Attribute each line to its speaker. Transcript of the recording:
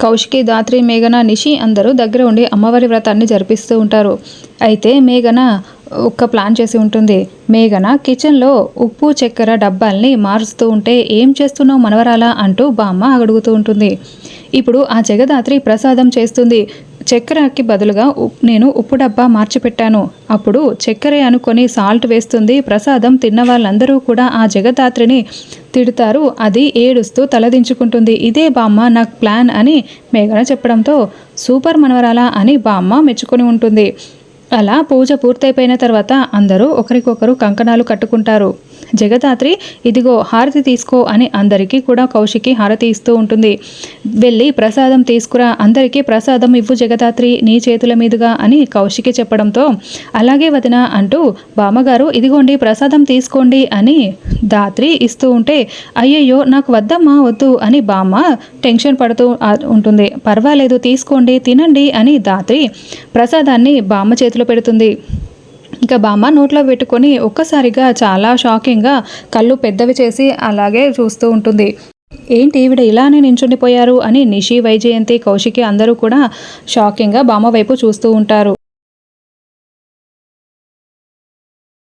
Speaker 1: కౌశికి దాత్రి మేఘన నిషి అందరూ దగ్గర ఉండి అమ్మవారి వ్రతాన్ని జరిపిస్తూ ఉంటారు. అయితే మేఘన ఒక్క ప్లాన్ చేసి ఉంటుంది. మేఘన కిచెన్లో ఉప్పు చక్కెర డబ్బాల్ని మారుస్తూ ఉంటే ఏం చేస్తున్నావు మనవరాలా అంటూ బామ్మ అడుగుతూ ఉంటుంది. ఇప్పుడు ఆ జగదాత్రి ప్రసాదం చేస్తుంది. చక్కెరకి బదులుగా ఉప్- నేను ఉప్పు డబ్బా మార్చిపెట్టాను. అప్పుడు చక్కెర అనుకొని సాల్ట్ వేస్తుంది. ప్రసాదం తిన్న వాళ్ళందరూ కూడా ఆ జగదాత్రిని తిడతారు అది ఏడుస్తూ తలదించుకుంటుంది. ఇదే బామ్మ నాకు ప్లాన్ అని మేఘన చెప్పడంతో సూపర్ మనవరాలా అని బామ్మ మెచ్చుకొని ఉంటుంది. అలా పూజ పూర్తయిపోయిన తర్వాత అందరూ ఒకరికొకరు కంకణాలు కట్టుకుంటారు. జగదాత్రి ఇదిగో హారతి తీసుకో అని అందరికీ కూడా కౌశికి హారతి ఇస్తూ ఉంటుంది. వెళ్ళి ప్రసాదం తీసుకురా అందరికీ ప్రసాదం ఇవ్వు జగదాత్రి నీ చేతుల మీదుగా అని కౌశికి చెప్పడంతో అలాగే వదిన అంటూ బామ్మగారు ఇదిగోండి ప్రసాదం తీసుకోండి అని దాత్రి ఇస్తూ ఉంటే అయ్యయ్యో నాకు వద్దమ్మా వద్దు అని బామ్మ టెన్షన్ పడుతూ ఉంటుంది. పర్వాలేదు తీసుకోండి తినండి అని దాత్రి ప్రసాదాన్ని బామ్మ చేతిలో పెడుతుంది. ఇంకా బామ్మ నోట్లో పెట్టుకొని ఒక్కసారిగా చాలా షాకింగ్గా కళ్ళు పెద్దవి చేసి అలాగే చూస్తూ ఉంటుంది. ఏంటి ఈవిడ ఇలానే నించుండిపోయారు అని నిషి వైజయంతి కౌశికి అందరూ కూడా షాకింగ్గా బామ్మ వైపు చూస్తూ ఉంటారు.